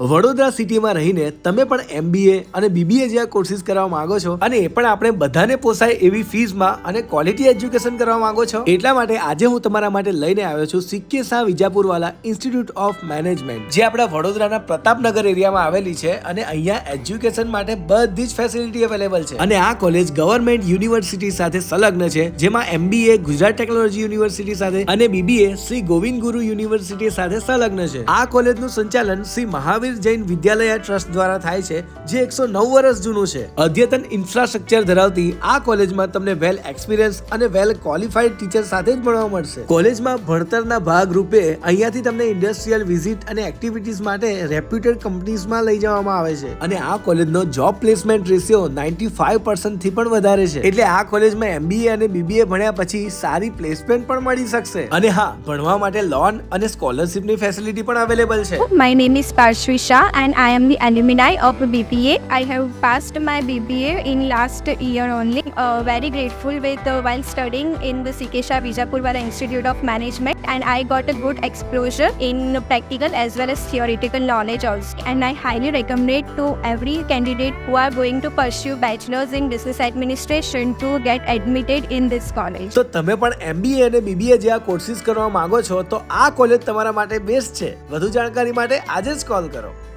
વડોદરા સિટીમાં રહીને તમે પણ એમબીએ અને બીબીએ જેવા કોર્સિસ કરવા માંગો છો? અને એ પણ આપણે બધાને પોસાય એવી ફીઝમાં અને ક્વોલિટી એજ્યુકેશન કરવા માંગો છો? એટલા માટે આજે હું તમારા માટે લઈને આવ્યો છું સિક્કે શાહ વિજાપુર વાલા ઇન્સ્ટિટ્યૂટ ઓફ મેનેજમેન્ટ જે આપણા વડોદરાના પ્રતાપનગર એરિયામાં આવેલી છે અને અહીંયા એજ્યુકેશન માટે બધી જ ફેસિલિટી અવેલેબલ છે. અને આ કોલેજ ગવર્મેન્ટ યુનિવર્સિટી સાથે સંલગ્ન છે, જેમાં એમબીએ ગુજરાત ટેકનોલોજી યુનિવર્સિટી સાથે અને બીબીએ શ્રી ગોવિંદ ગુરુ યુનિવર્સિટી સાથે સંલગ્ન છે. આ કોલેજનું સંચાલન શ્રી મહાવીર જૈન વિદ્યાલય ટ્રસ્ટ દ્વારા થાય છે, જે એકસો નવ વર્ષ જૂનું છે. અદ્યતન ઇન્ફ્રાસ્ટ્રક્ચર ધરાવતી આ કોલેજમાં તમને વેલ એક્સપિરિયન્સ અને વેલ ક્વોલિફાઈડ ટીચર સાથે જ ભણવા મળશે. કોલેજમાં ભણતરના ભાગ રૂપે અહીંયાથી તમને ઇન્ડસ્ટ્રીયલ વિઝિટ અને એક્ટિવિટીઝ માટે રેપ્યુટેડ કંપનીઝમાં લઈ જવામાં આવે છે. અને આ કોલેજનો જોબ પ્લેસમેન્ટ રેશિયો નાઇન્ટી ફાઈવથી પણ વધારે છે. એટલે આ કોલેજમાં એમબીએ અને બીબીએ ભણ્યા પછી સારી પ્લેસમેન્ટ પણ મળી શકશે. અને હા, ભણવા માટે લોન અને સ્કોલરશિપની ફેસિલિટી પણ અવેલેબલ છે. My name is Parshvi Shah and I am the alumni of BPA. I have passed my BPA in last year only. Uh, very grateful with uh, while studying in the CK Shah Vijapurwala Institute of Management and I got a good exposure in practical as well as theoretical knowledge also. And I highly recommend to every candidate who are going to pursue bachelor's in business administration to get admitted in this college. તો તમે પણ MBA અને BBA જેવા courses કરવા માંગો છો તો આ કોલેજ તમારા માટે બેસ્ટ છે વધુ જાણકારી માટે આજે જ કોલ કરો Cordero.